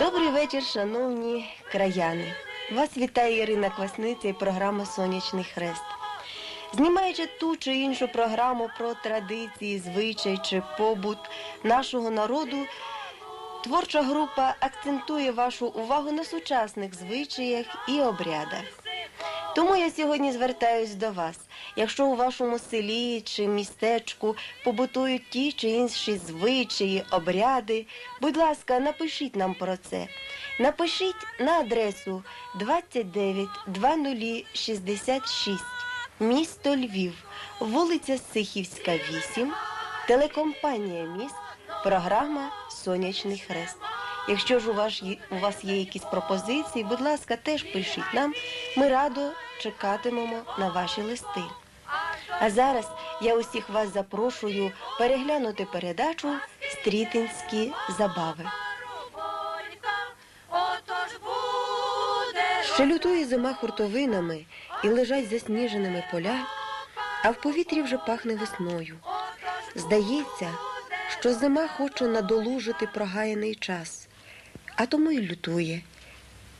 Добрий вечір, шановні краяни. Вас вітає Ірина Квасниця і програма Сонячний Хрест. Знімаючи ту чи іншу програму про традиції, звичай чи побут нашого народу, творча група акцентує вашу увагу на сучасних звичаях і обрядах. Тому я сьогодні звертаюсь до вас. Якщо у вашому селі чи містечку побутують ті чи інші звичаї, обряди, будь ласка, напишіть нам про це. Напишіть на адресу 292066, місто Львів, вулиця Сихівська, 8, телекомпанія міст, програма Сонячний Хрест. Якщо ж у вас, є, у вас є якісь пропозиції, будь ласка, теж пишіть нам. Ми радо чекатимемо на ваші листи. А зараз я усіх вас запрошую переглянути передачу Стрітинські забави. Ще лютує зима хуртовинами і лежать засніженими поля, а в повітрі вже пахне весною. Здається, що зима хоче надолужити прогаяний час, а тому й лютує.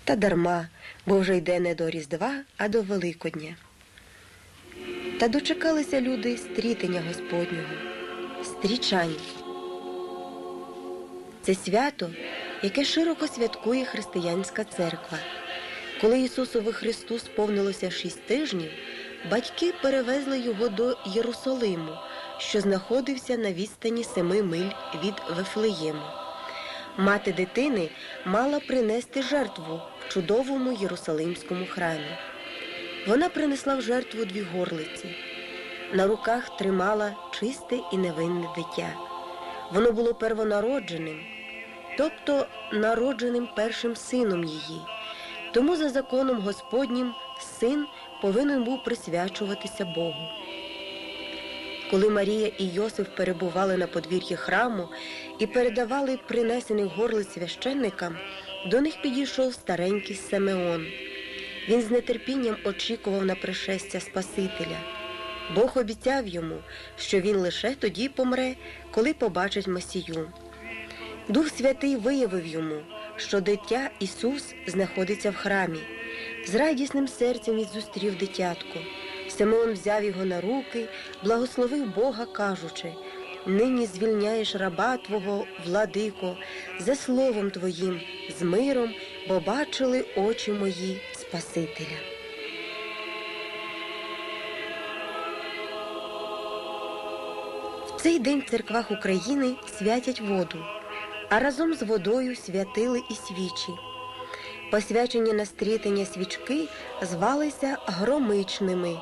Та дарма, бо вже йде не до Різдва, а до Великодня. Та дочекалися люди стрітення Господнього, стрічань. Це свято, яке широко святкує християнська церква. Коли Ісусові Христу сповнилося шість тижнів, батьки перевезли його до Єрусалиму, що знаходився на відстані семи миль від Вифлеєму. Мати дитини мала принести жертву в чудовому Єрусалимському храмі. Вона принесла в жертву дві горлиці. На руках тримала чисте і невинне дитя. Воно було первонародженим, тобто народженим першим сином її. Тому за законом Господнім син повинен був присвячуватися Богу. Коли Марія і Йосиф перебували на подвір'ї храму і передавали принесених горлиць священникам, до них підійшов старенький Симеон. Він з нетерпінням очікував на пришестя Спасителя. Бог обіцяв йому, що він лише тоді помре, коли побачить Месію. Дух Святий виявив йому, що дитя Ісус знаходиться в храмі. З радісним серцем він зустрів дитятко. Симеон взяв його на руки, благословив Бога, кажучи: Нині звільняєш раба Твого, владико, за словом Твоїм, з миром, бо бачили очі мої Спасителя. В цей день в церквах України святять воду, а разом з водою святили і свічі. Посвячені на стрітення свічки звалися громичними,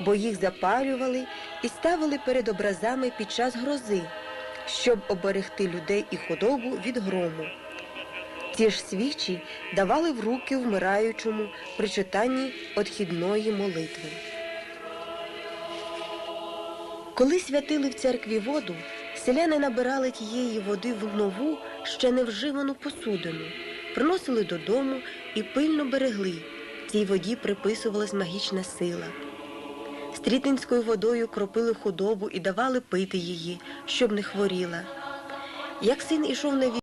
бо їх запалювали і ставили перед образами під час грози, щоб оберегти людей і худобу від грому. Ці ж свічі давали в руки вмираючому при читанні отхідної молитви. Коли святили в церкві воду, селяни набирали тієї води в нову, ще не вживану посудину, приносили додому і пильно берегли. Цій воді приписувалась магічна сила. Стрітинською водою кропили худобу і давали пити її, щоб не хворіла. Як син ішов на